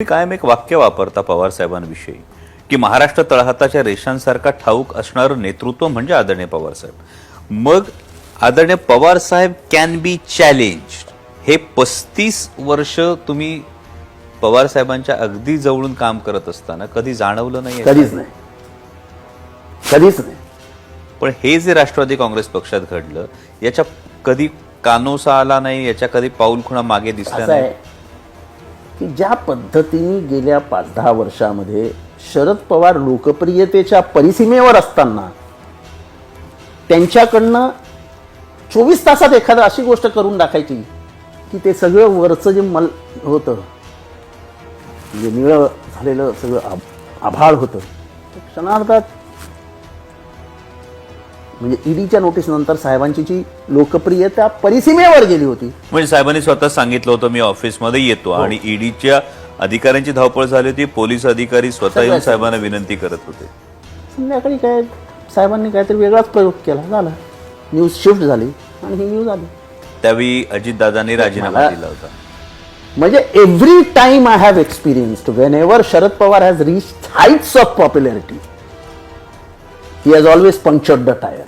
कायम एक वाक्य वापरता पवार साहेबांविषयी की महाराष्ट्र तळहाताच्या रेषांसारखा ठाऊक असणारं नेतृत्व म्हणजे आदरणीय पवार साहेब. मग आदरणीय पवार साहेब कॅन बी चॅलेंज हे पस्तीस वर्ष तुम्ही पवार साहेबांच्या अगदी जवळून काम करत असताना कधी जाणवलं नाही कधीच नाही. कधीच नाही. पण हे जे राष्ट्रवादी काँग्रेस पक्षात घडलं याच्या कधी कानोसा आला नाही याच्या कधी पाऊल खुणा मागे दिसल्या असं नाही की ज्या पद्धतीने गेल्या पाच दहा वर्षामध्ये शरद पवार लोकप्रियतेच्या परिसीमेवर असताना त्यांच्याकडनं चोवीस तासात एखादं अशी गोष्ट करून दाखायची की ते सगळं वरचं जे मल होतं म्हणजे निळं झालेलं सगळं आभाळ होतं क्षणार्धात म्हणजे ईडीच्या नोटीस नंतर साहेबांची जी लोकप्रियता परिसीमेवर गेली होती. म्हणजे साहेबांनी स्वतः सांगितलं होतं मी ऑफिसमध्ये येतो आणि ईडीच्या अधिकाऱ्यांची धावपळ झाली होती. पोलीस अधिकारी स्वतः येऊन साहेबांना विनंती करत होते. संध्याकाळी काय साहेबांनी काहीतरी वेगळाच प्रयोग केला. झाला. न्यूज शिफ्ट झाली. आणि ही न्यूज आली. त्यावेळी अजितदादांनी राजीनामा दिला होता. म्हणजे every time I have experience whenever Sharad Pawar has reach heights of popularity he has always punctured the tire.